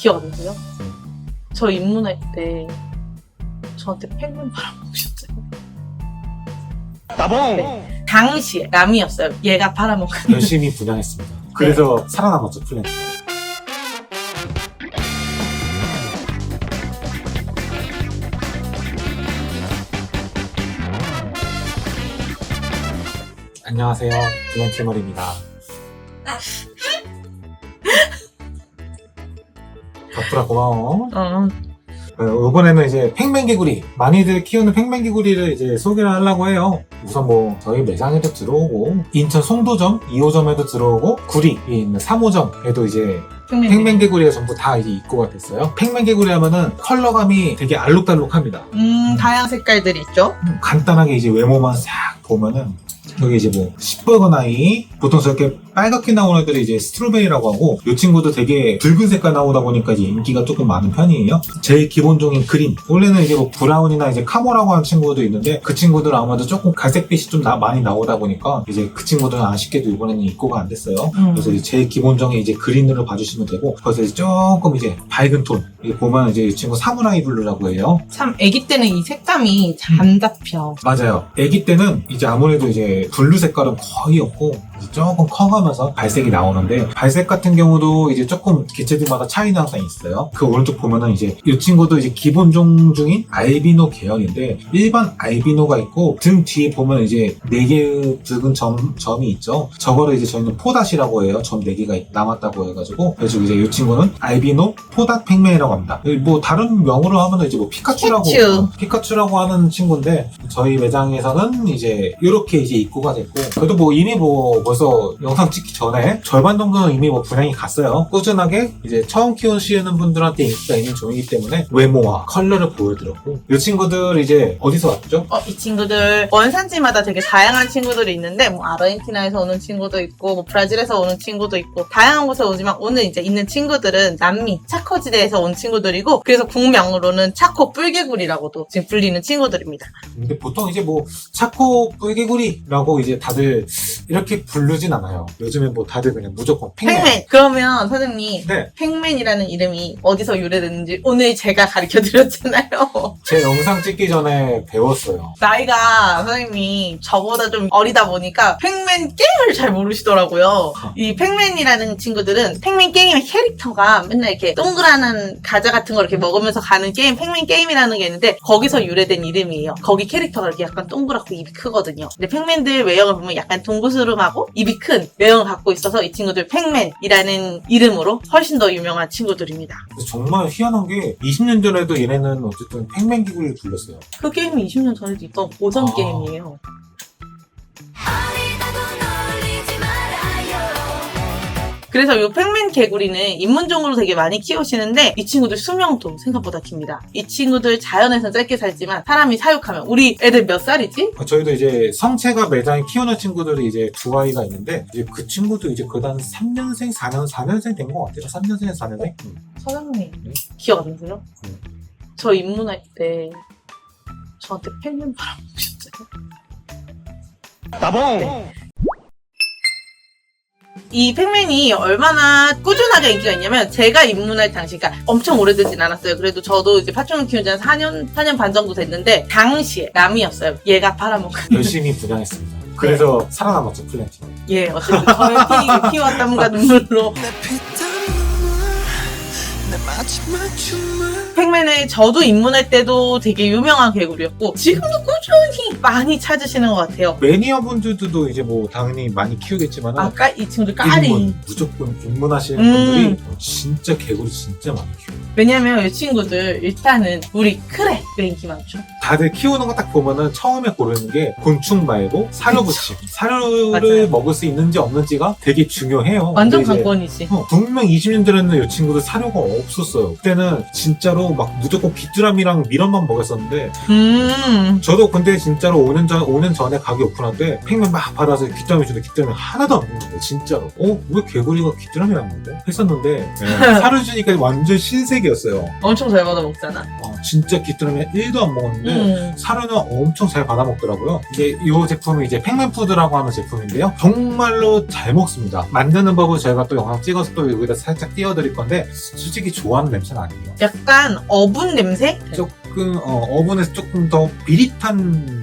기억 안 나세요? 저 입문할 때 저한테 펭귄 팔아먹으셨잖아요. 따봉! 네. 당시에 남이었어요. 얘가 팔아먹은. 열심히 분양했습니다. 그래서 살아남았죠, 플랜. 안녕하세요. 플랜 채널입니다. 덕분아 고마워. 어, 어, 이번에는 이제 팽맨개구리 많이들 키우는 팽맨개구리를 이제 소개를 하려고 해요. 우선 뭐 저희 매장에도 들어오고 인천 송도점 2호점에도 들어오고 구리 있는 3호점에도 이제 팽맨. 팽맨개구리가 전부 다 이제 입고가 됐어요. 팽맨개구리 하면은 컬러감이 되게 알록달록합니다. 음, 다양한 색깔들이 있죠. 음, 간단하게 이제 외모만 싹 보면은 여기 이제 뭐 시뻘건 아이 보통 저렇게 빨갛게 나오는 애들이 이제 스트로베리라고 하고 이 친구도 되게 붉은 색깔 나오다 보니까 이제 인기가 조금 많은 편이에요 제일 기본적인 그린 원래는 이제 뭐 브라운이나 이제 카모라고 하는 친구도 있는데 그 친구들은 아마도 조금 갈색빛이 좀 나- 많이 나오다 보니까 이제 그 친구들은 아쉽게도 이번에는 입고가 안 됐어요 음. 그래서 이제 제일 기본적인 이제 그린으로 봐주시면 되고 거기서 이제 조금 이제 밝은 톤 이게 보면 이제 이 친구 사무라이 블루라고 해요 참, 아기 때는 이 색감이 잘 잡혀. 맞아요. 아기 때는 이제 아무래도 이제 블루 색깔은 거의 없고 이제 조금 커가면서 발색이 나오는데 발색 같은 경우도 이제 조금 개체들마다 차이는 항상 있어요. 그 오른쪽 보면은 이제 이 친구도 이제 기본종 중인 알비노 계열인데 일반 알비노가 있고 등 뒤에 보면 이제 네 개의 붉은 점 점이 있죠. 저거를 이제 저희는 포닷이라고 해요. 점 네 개가 남았다고 해가지고 그래서 이제 이 친구는 알비노 포닷 팽맨이라고 합니다. 뭐 다른 명으로 하면 이제 뭐 피카츄라고 피카츄. 피카츄라고 하는 친구인데 저희 매장에서는 이제 이렇게 이제 입고가 됐고 그래도 뭐 이미 뭐 벌써 영상 찍기 전에 절반 정도는 이미 뭐 분양이 갔어요 꾸준하게 이제 처음 키우시는 분들한테 인기가 있는 종이기 때문에 외모와 컬러를 보여드렸고 이 친구들 이제 어디서 왔죠? 어, 이 친구들 원산지마다 되게 다양한 친구들이 있는데 뭐 아르헨티나에서 오는 친구도 있고 뭐 브라질에서 오는 친구도 있고 다양한 곳에 오지만 오늘 이제 있는 친구들은 남미 차코지대에서 온 친구들이고 그래서 국명으로는 차코 뿔개구리라고도 지금 불리는 친구들입니다. 근데 보통 이제 뭐 차코 뿔개구리라고 이제 다들 이렇게 부르진 않아요 요즘에 뭐 다들 그냥 무조건 팽맨 팽맨. 그러면 사장님 네, 팽맨이라는 이름이 어디서 유래됐는지 오늘 제가 가르쳐 드렸잖아요. 제 영상 찍기 전에 배웠어요 나이가 선생님이 저보다 좀 어리다 보니까 팩맨 게임을 잘 모르시더라고요. 이 팩맨이라는 친구들은 팩맨 게임의 캐릭터가 맨날 이렇게 동그라는 과자 같은 거 이렇게 먹으면서 가는 게임 팩맨 게임이라는 게 있는데 거기서 유래된 이름이에요. 거기 캐릭터가 이렇게 약간 동그랗고 입이 크거든요. 근데 팩맨들 외형을 보면 약간 동그스름하고 입이 큰 외형을 갖고 있어서 이 친구들 팩맨이라는 이름으로 훨씬 더 유명한 친구들입니다. 근데 정말 희한한 게 20년 전에도 얘네는 어쨌든 팽맨 기구를 불렀어요. 그 게임이 20년 전에도 있던 고전 아. 게임이에요. 그래서 이 팩맨 개구리는 입문종으로 되게 많이 키우시는데 이 친구들 수명도 생각보다 깁니다. 이 친구들 자연에서 짧게 살지만 사람이 사육하면 우리 애들 몇 살이지? 저희도 이제 성체가 매장에 키우는 친구들이 이제 두 아이가 있는데 이제 그 친구도 이제 한 3년생, 4년, 4년생 된 것 같아요. 3년생, 4년생? 음. 사장님 네? 기억 안 나세요? 음. 저 입문할 때 저한테 팩맨 팔아먹으셨잖아요. 따봉! 이 팩맨이 얼마나 꾸준하게 인기가 있냐면 제가 입문할 당시 그러니까 엄청 오래되진 않았어요. 그래도 저도 이제 파충류 키운 지 한 4년 4년 반 정도 됐는데 당시에 남이었어요. 얘가 팔아먹은 열심히 분양했습니다. 그래서 살아남았죠, 플랜팅. 예 어쨌든 저의 피, 피와 땀과 눈물로 내 피땀을 내 마지막 춤을 팩맨을 저도 입문할 때도 되게 유명한 개구리였고 지금도 꾸준히 많이 찾으시는 것 같아요. 매니아 분들도 이제 뭐 당연히 많이 키우겠지만 아까 이 친구들 까리 입문, 무조건 입문하시는 음. 분들이 진짜 개구리 진짜 많이 키워요. 왜냐면 이 친구들 일단은 우리 크레 인기 많죠. 다들 키우는 거 딱 보면은 처음에 고르는 게 곤충 말고 사료 부침. 사료를 맞아요. 먹을 수 있는지 없는지가 되게 중요해요. 완전 근데 이제 관건이지. 어, 분명 20년 전에는 이 친구들 사료가 없었어요. 그때는 진짜로 막 무조건 귀뚜라미랑 미련만 먹였었는데 음. 저도 근데 진짜로 5년 전 5년 전에 가게 오픈할 때 팽면 막 받아서 귀뚜라미 주는데 귀뚜라미 하나도 안 먹는 거예요. 진짜로. 어? 왜 개구리가 귀뚜라미를 안 먹어? 했었는데 네, 사료 주니까 완전 신세 계 쓰레기였어요. 엄청 잘 받아 먹잖아. 어, 진짜 귀뚜라미 1도 안 먹었는데 음. 사료는 엄청 잘 받아 먹더라고요. 이게 이 제품이 이제 팩맨푸드라고 하는 제품인데요. 정말로 잘 먹습니다. 만드는 법을 저희가 또 영상 찍어서 또 여기다 살짝 띄워드릴 건데 솔직히 좋아하는 냄새는 아니에요. 약간 어분 냄새? 조금 어, 오븐에서 조금 더 비릿한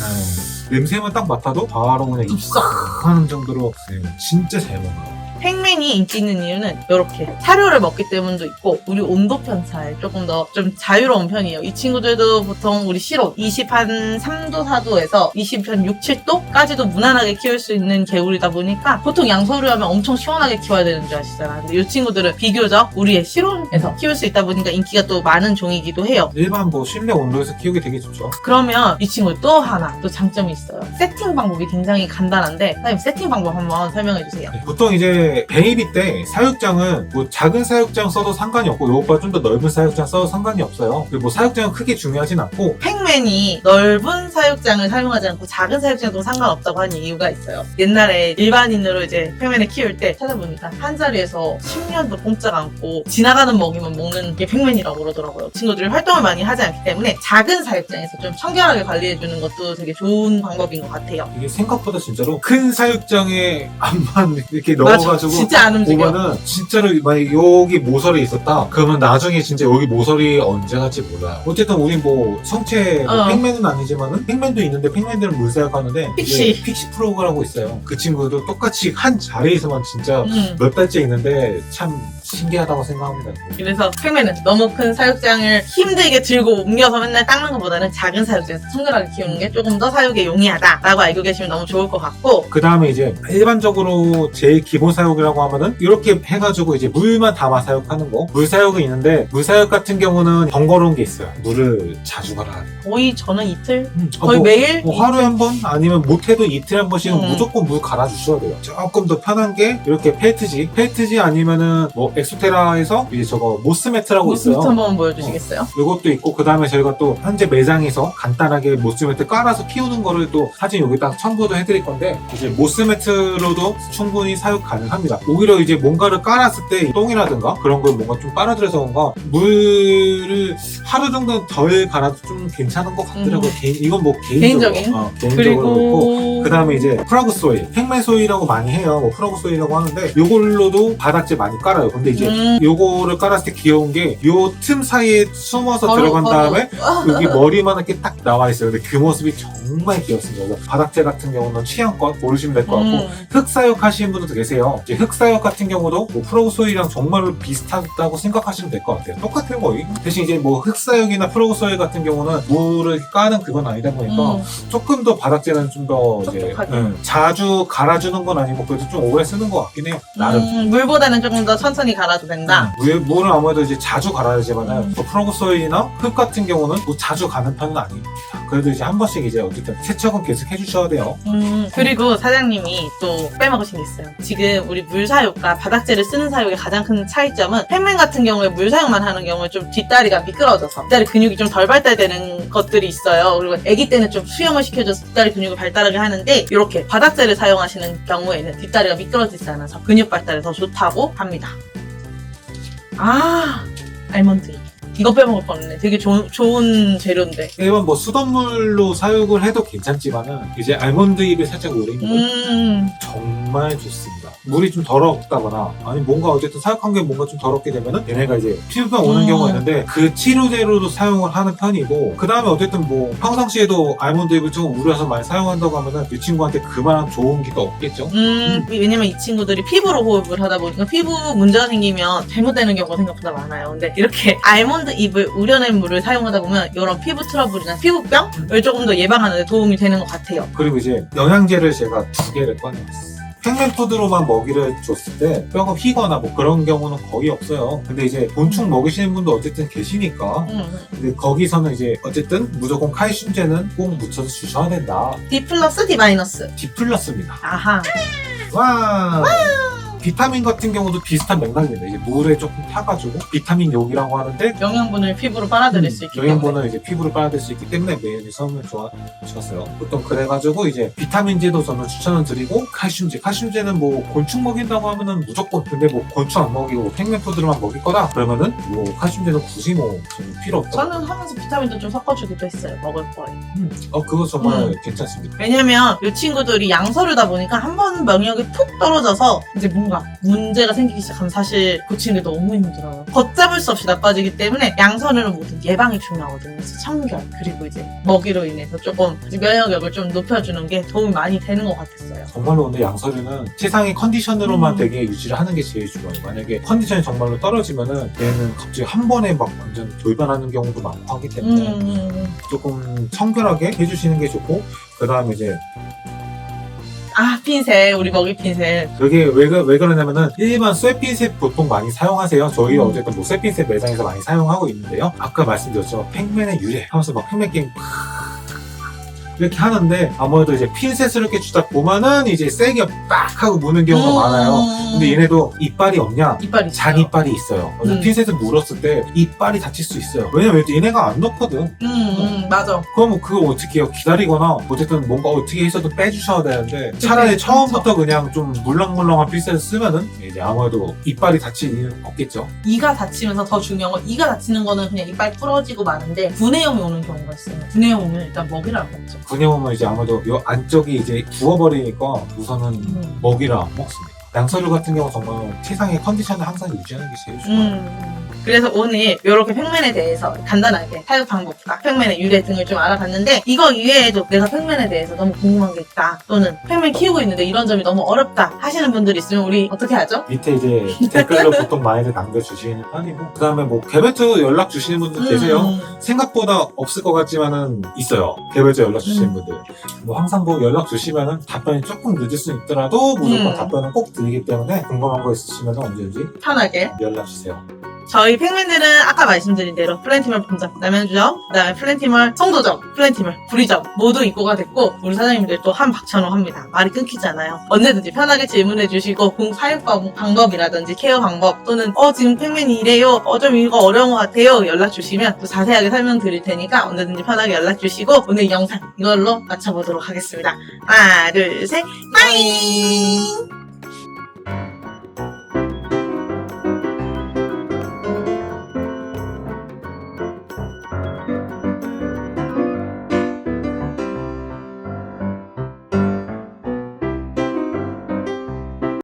에, 냄새만 딱 맡아도 바로 그냥 입싹 하는 정도로 네, 진짜 잘 먹어요. 팩맨이 인기 있는 이유는 이렇게 사료를 먹기 때문도 있고 우리 온도 편차에 조금 더 좀 자유로운 편이에요. 이 친구들도 보통 우리 실온 20 한 3도 4도에서 20 한 6, 7도까지도 무난하게 키울 수 있는 개울이다 보니까 보통 양서류 하면 엄청 시원하게 키워야 되는 줄 아시잖아. 근데 이 친구들은 비교적 우리의 실온에서 키울 수 있다 보니까 인기가 또 많은 종이기도 해요. 일반 뭐 실내 온도에서 키우기 되게 좋죠. 그러면 이 친구 또 하나 또 장점이 있어요. 세팅 방법이 굉장히 간단한데 사장님 세팅 방법 한번 설명해 주세요. 네, 보통 이제 베이비 때 사육장은 뭐 작은 사육장 써도 상관이 없고 이것보다 좀 더 넓은 사육장 써도 상관이 없어요. 그리고 뭐 사육장은 크게 중요하진 않고 팩맨이 넓은 사육장을 사용하지 않고 작은 사육장도 상관없다고 하는 이유가 있어요. 옛날에 일반인으로 이제 팩맨을 키울 때 찾아보니까 한 자리에서 10년도 공짜 않고 지나가는 먹이만 먹는 게 팩맨이라고 그러더라고요. 친구들이 활동을 많이 하지 않기 때문에 작은 사육장에서 좀 청결하게 관리해주는 것도 되게 좋은 방법인 것 같아요. 이게 생각보다 진짜로 큰 사육장에 암만 이렇게 맞아. 넣어가지고 진짜 안 움직여. 보면은 진짜로 만약 여기 모서리 있었다 그러면 나중에 진짜 여기 모서리 언제 갈지 몰라요 어쨌든 우리 뭐 성체 뭐 어. 팩맨은 아니지만은 팩맨도 있는데 팩맨들은 물사육하는데 픽시. 픽시 프로그라고 있어요 그 친구도 똑같이 한 자리에서만 진짜 음. 몇 달째 있는데 참 신기하다고 생각합니다 그래서 팩맨은 너무 큰 사육장을 힘들게 들고 옮겨서 맨날 닦는 것보다는 작은 사육장에서 청결하게 키우는 게 조금 더 사육에 용이하다라고 알고 계시면 너무 좋을 것 같고 그 다음에 이제 일반적으로 제일 기본 사육이라고 하면은 이렇게 해가지고 이제 물만 담아 사육하는 거. 물 사육은 있는데 물 사육 같은 경우는 번거로운 게 있어요. 물을 자주 갈아야 돼요. 거의 저는 이틀 음, 어, 거의 뭐, 매일 뭐 하루에 한 번 아니면 못해도 이틀에 한 번씩은 음. 무조건 물 갈아주셔야 돼요. 조금 더 편한 게 이렇게 펠트지. 펠트지 아니면은 뭐 엑소테라에서 이제 저거 모스매트라고 모습 있어요. 한번 보여주시겠어요? 이것도 있고 그 다음에 저희가 또 현재 매장에서 간단하게 모스매트 깔아서 키우는 거를 또 사진 여기다 첨부도 해드릴 건데 이제 모스매트로도 충분히 사육 가능합니다. 오히려 이제 뭔가를 깔았을 때 똥이라든가 그런 걸 뭔가 좀 빨아들여서 뭔가 물을 하루 정도 덜 갈아도 좀 괜찮은 것 같더라고요. 개인- 이건 뭐 개인적으로 개인적인? 어, 개인적으로 그렇고 그리고 그 다음에 이제 프라그 소일, 팩맨 소일이라고 많이 해요. 뭐 프라그 소일이라고 하는데 요걸로도 바닥재 많이 깔아요. 근데 이제 음. 요거를 깔았을 때 귀여운 게 요 틈 사이에 숨어서 바로, 들어간 바로. 다음에 여기 머리만 이렇게 딱 나와 있어요. 근데 그 모습이 정말 귀엽습니다. 그래서 바닥재 같은 경우는 취향껏 고르시면 될 것 같고 음. 흑사육 하시는 분들도 계세요. 이제 흑사육 같은 경우도 뭐 프로그 소일이랑 정말로 비슷하다고 생각하시면 될 것 같아요. 똑같아요 거의. 대신 이제 뭐 흑사육이나 프로그 소일 같은 경우는 물을 까는 그건 아니다 보니까 음. 조금 더 바닥재는 좀 더 이제. 응, 자주 갈아주는 건 아니고 그래도 좀 오래 쓰는 것 같긴 해요. 나름. 음, 물보다는 조금 더 천천히 갈아도 된다. 물, 물은 아무래도 이제 자주 갈아야지만은 음. 뭐 프로그소일이나 흙 같은 경우는 뭐 자주 가는 편은 아닙니다. 그래도 이제 한 번씩 이제 어쨌든 세척은 계속 해주셔야 돼요. 음, 그리고 사장님이 또 빼먹으신 게 있어요. 지금 우리 물 사육과 바닥재를 쓰는 사육의 가장 큰 차이점은 팩맨 같은 경우에 물 사육만 하는 경우에 좀 뒷다리가 미끄러져서 뒷다리 근육이 좀 덜 발달되는 것들이 있어요. 그리고 아기 때는 좀 수영을 시켜줘서 뒷다리 근육을 발달하게 하는데 이렇게 바닥재를 사용하시는 경우에는 뒷다리가 미끄러지지 않아서 근육 발달에 더 좋다고 합니다. 아, 알몬드. 이거 빼먹을 뻔했네. 되게 조- 좋은 재료인데. 일반 뭐 수돗물로 사육을 해도 괜찮지만은 이제 알몬드 잎에 살짝 건 음, 정말 좋습니다. 물이 좀 더럽다거나 아니 뭔가 어쨌든 사육한 게 뭔가 좀 더럽게 되면은 얘네가 이제 피부병 오는 음. 경우가 있는데 그 치료제로도 사용을 하는 편이고 그 다음에 어쨌든 뭐 평상시에도 알몬드 잎을 조금 우려서 많이 사용한다고 하면은 이 친구한테 그만한 좋은 게또 없겠죠. 음, 왜냐면 이 친구들이 피부로 호흡을 하다 보니까 피부 문제가 생기면 잘못되는 경우가 생각보다 많아요. 근데 이렇게 알몬드 잎을 우려낸 물을 사용하다 보면 이런 피부 트러블이나 피부병을 조금 더 예방하는 데 도움이 되는 것 같아요. 그리고 이제 영양제를 제가 두 개를 꺼내봤어요. 팩맨푸드로만 먹이를 줬을 때 뼈가 휘거나 뭐 그런 경우는 거의 없어요. 근데 이제 곤충 먹이시는 분도 어쨌든 계시니까 음. 근데 거기서는 이제 어쨌든 무조건 칼슘제는 꼭 묻혀서 주셔야 된다. D 플러스 D 마이너스. D 플러스입니다. 아하. 와. 비타민 같은 경우도 비슷한 맥락입니다. 이제 물에 조금 타가지고 비타민 욕이라고 하는데 영양분을 피부로 빨아들일 수 있기 때문에. 영양분을 이제 피부로 빨아들일 수 있기 때문에 매연이 성을 좋아 주셨어요. 보통 그래가지고 이제 비타민제도 저는 추천을 드리고 칼슘제, 칼슘제는 뭐 곤충 먹인다고 하면은 무조건 근데 뭐 곤충 안 먹이고 생명푸드만 먹일 거다 그러면은 뭐 칼슘제는 굳이 뭐 저는 필요 없다. 저는 하면서 비타민도 좀 섞어주기도 했어요. 먹을 거예요. 어 그거 정말 음. 괜찮습니다. 왜냐면 이 친구들이 양서류다 보니까 한 번 명력이 푹 떨어져서 이제 뭔가 문제가 생기기 시작하면 사실 고치는 게 너무 힘들어요. 걷잡을 수 없이 나빠지기 때문에 양서류는 모든 예방이 중요하거든요. 그래서 청결 그리고 이제 먹이로 인해서 조금 면역력을 좀 높여주는 게 도움이 많이 되는 것 같았어요. 정말로 근데 양서류는 세상의 컨디션으로만 음. 되게 유지를 하는 게 제일 중요해요. 만약에 컨디션이 정말로 떨어지면은 얘는 갑자기 한 번에 막 완전 돌변하는 경우도 많고 하기 때문에 음. 조금 청결하게 해주시는 게 좋고 그 다음에 이제 아 핀셋 우리 먹이 핀셋 그게 왜, 그- 왜 그러냐면은 일반 쇠핀셋 보통 많이 사용하세요. 저희 음. 어쨌든 뭐 쇠핀셋 매장에서 많이 사용하고 있는데요. 아까 말씀드렸죠. 팽맨의 유래 하면서 막 팽맨 게임 이렇게 하는데 아무래도 이제 핀셋을 이렇게 주다 보면은 이제 세게 빡 하고 무는 경우가 음. 많아요. 근데 얘네도 이빨이 없냐? 이빨이 잔 있어요. 이빨이 있어요. 그래서 음. 핀셋을 물었을 때 이빨이 다칠 수 있어요. 왜냐면 얘네가 안 넣거든. 음, 음 맞아. 그러면 그거 어떻게 해요? 기다리거나 어쨌든 뭔가 어떻게 해서도 빼주셔야 되는데 차라리 그치, 처음부터 그냥 좀 물렁물렁한 필셋을 쓰면은 이제 아무래도 이빨이 다칠 일은 없겠죠. 이가 다치면서 더 중요한 건 이가 다치는 거는 그냥 이빨 부러지고 마는데 분해염이 오는 경우가 있어요. 분해염은 일단 먹이를 안 먹죠. 분해오면 이제 아무래도 요 안쪽이 이제 부어버리니까 우선은 음. 먹이를 안 먹습니다. 양서류 같은 경우 정말 세상의 컨디션을 항상 유지하는 게 제일 좋아요. 음. 그래서 오늘 이렇게 팩맨에 대해서 간단하게 사육 방법과 팩맨의 유래 등을 좀 알아봤는데 이거 이외에도 내가 팩맨에 대해서 너무 궁금한 게 있다 또는 팩맨 키우고 있는데 이런 점이 너무 어렵다 하시는 분들 있으면 우리 어떻게 하죠? 밑에 이제 댓글로 보통 많이들 남겨주시는 편이고 그 다음에 뭐 개별적으로 연락 주시는 분들 계세요. 음. 생각보다 없을 것 같지만은 있어요. 개별적으로 연락 주시는 음. 분들. 뭐 항상 뭐 연락 주시면은 답변이 조금 늦을 수 있더라도 무조건 음. 답변은 꼭 드리기 때문에 궁금한 거 있으시면 언제든지 편하게 연락 주세요. 저희 팩맨들은 아까 말씀드린 대로 플랜티멀 본점, 남현주점, 그 다음에 플랜티멀 송도점, 플랜티멀 부리점 모두 입고가 됐고 우리 사장님들 또 한 박찬호 합니다. 말이 끊기지 않아요. 언제든지 편하게 질문해 주시고 공 방- 방법이라든지 케어 방법 또는 어 지금 팩맨이 이래요. 어 좀 이거 어려운 것 같아요. 연락 주시면 또 자세하게 설명드릴 테니까 언제든지 편하게 연락 주시고 오늘 영상 이걸로 마쳐보도록 하겠습니다. 하나 둘 셋, 빠잉!